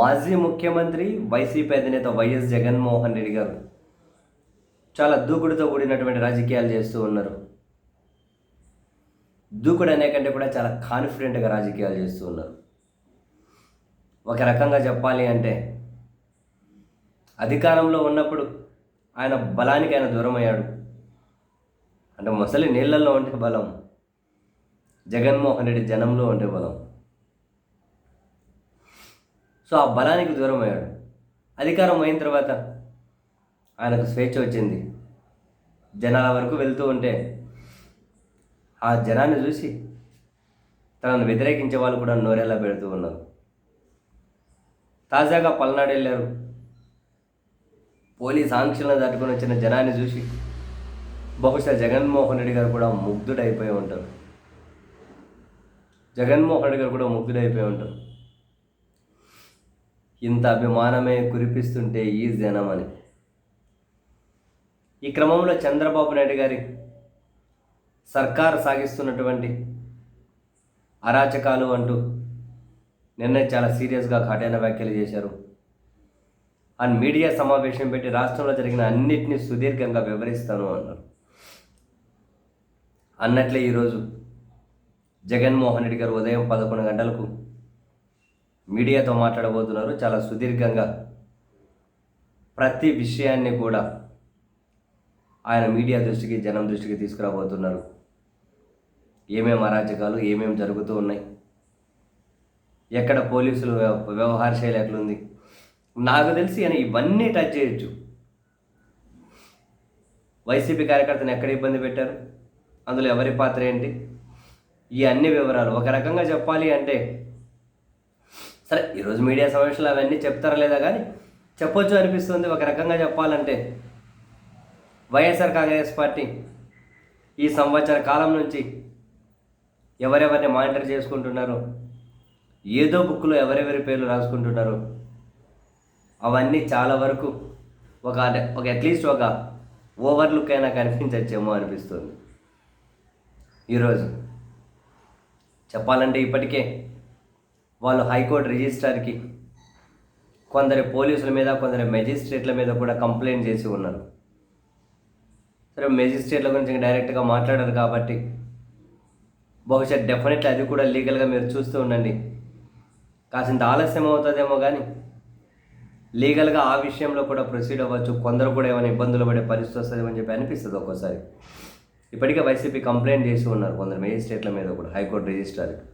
మాజీ ముఖ్యమంత్రి వైసీపీ అధినేత వైఎస్ జగన్మోహన్ రెడ్డి గారు చాలా దూకుడుతో కూడినటువంటి రాజకీయాలు చేస్తూ ఉన్నారు. దూకుడు అనే కంటే కూడా చాలా కాన్ఫిడెంట్గా రాజకీయాలు చేస్తూ ఉన్నారు. ఒక రకంగా చెప్పాలి అంటే అధికారంలో ఉన్నప్పుడు ఆయన బలానికి ఆయన దూరం అయ్యాడు అంటే ముసలి నీళ్ళల్లో ఉంటే బలం జగన్మోహన్ రెడ్డి జనంలో ఉంటే బలం. సో ఆ బలానికి దూరం అయ్యాడు అధికారం అయిన తర్వాత ఆయనకు స్వేచ్ఛ వచ్చింది. జనాల వరకు వెళ్తూ ఉంటే ఆ జనాన్ని చూసి తనను వ్యతిరేకించే వాళ్ళు కూడా నోరేలా పెడుతూ ఉన్నారు. తాజాగా పల్నాడు వెళ్ళారు. పోలీస్ ఆంక్షలను దాటుకొని వచ్చిన జనాన్ని చూసి బహుశా జగన్మోహన్ రెడ్డి గారు కూడా ముగ్ధుడైపోయి ఉంటారు. జగన్మోహన్ రెడ్డి గారు కూడా ముగ్ధుడైపోయి ఉంటారు. ఇంత అభిమానమే కురిపిస్తుంటే ఈ జనమని. అని ఈ క్రమంలో చంద్రబాబు నాయుడు గారి సర్కార్ సాగిస్తున్నటువంటి అరాచకాలు అంటూ నిన్నే చాలా సీరియస్గా ఘాటైన వ్యాఖ్యలు చేశారు. అండ్ మీడియా సమావేశం పెట్టి రాష్ట్రంలో జరిగిన అన్నిటినీ సుదీర్ఘంగా వివరిస్తాను అన్నారు. అన్నట్లే ఈరోజు జగన్మోహన్ రెడ్డి గారు ఉదయం పదకొండు గంటలకు మీడియాతో మాట్లాడబోతున్నారు. చాలా సుదీర్ఘంగా ప్రతి విషయాన్ని కూడా ఆయన మీడియా దృష్టికి జనం దృష్టికి తీసుకురాబోతున్నారు. ఏమేమి అరాచకాలు ఏమేమి జరుగుతూ ఉన్నాయి? ఎక్కడ పోలీసులు వ్యవ- వ్యవహార శైలి ఎట్లుంది నాకు తెలిసి ఆయన ఇవన్నీ టచ్ చేయొచ్చు. వైసీపీ కార్యకర్తను ఎక్కడ ఇబ్బంది పెట్టారు? అందులో ఎవరి పాత్ర ఏంటి? ఈ అన్ని వివరాలు ఒక రకంగా చెప్పాలి అంటే సరే ఈరోజు మీడియా సమావేశంలో అవన్నీ చెప్తారా లేదా కానీ చెప్పొచ్చు అనిపిస్తుంది. ఒక రకంగా చెప్పాలంటే వైఎస్ఆర్ కాంగ్రెస్ పార్టీ ఈ సంవత్సర కాలం నుంచి ఎవరెవరిని మానిటర్ చేసుకుంటున్నారు ఏదో బుక్లో ఎవరెవరి పేర్లు రాసుకుంటున్నారు అవన్నీ చాలా వరకు ఒక ఒక అట్లీస్ట్ ఒక ఓవర్లుక్ అయినా కనిపించచ్చేమో అనిపిస్తుంది. ఈరోజు చెప్పాలంటే ఇప్పటికే వాళ్ళు హైకోర్టు రిజిస్ట్రార్కి కొందరి పోలీసుల మీద కొందరి మెజిస్ట్రేట్ల మీద కూడా కంప్లైంట్ చేసి ఉన్నారు. సరే మెజిస్ట్రేట్ల గురించి డైరెక్ట్గా మాట్లాడారు కాబట్టి బహుశా డెఫినెట్లీ అది కూడా లీగల్గా మీరు చూస్తూ ఉండండి. కాసింత ఆలస్యం అవుతుందేమో కానీ లీగల్గా ఆ విషయంలో కూడా ప్రొసీడ్ అవ్వచ్చు. కొందరు కూడా ఏమైనా ఇబ్బందులు పడే పరిస్థితి వస్తుందేమని చెప్పి అనిపిస్తుంది ఒక్కోసారి. ఇప్పటికే వైసీపీ కంప్లైంట్ చేసి ఉన్నారు కొందరు మేజిస్ట్రేట్ల మీద కూడా హైకోర్టు రిజిస్ట్రార్కి.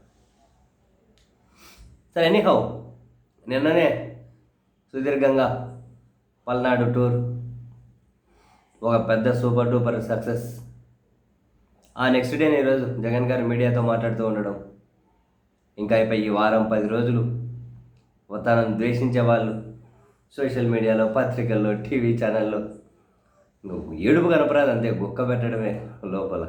సరే ఎనీహౌ నిన్ననే సుదీర్ఘంగా పల్నాడు టూర్ ఒక పెద్ద సూపర్ డూపర్ సక్సెస్ ఆ నెక్స్ట్ డే ఈరోజు జగన్ గారు మీడియాతో మాట్లాడుతూ ఉండడం. ఇంకా అయిపోయి ఈ వారం పది రోజులు తనను ద్వేషించే వాళ్ళు సోషల్ మీడియాలో పత్రికల్లో టీవీ ఛానల్లో. నువ్వు ఏడుపు కనపరాదు అంతే గుక్క పెట్టడమే లోపల.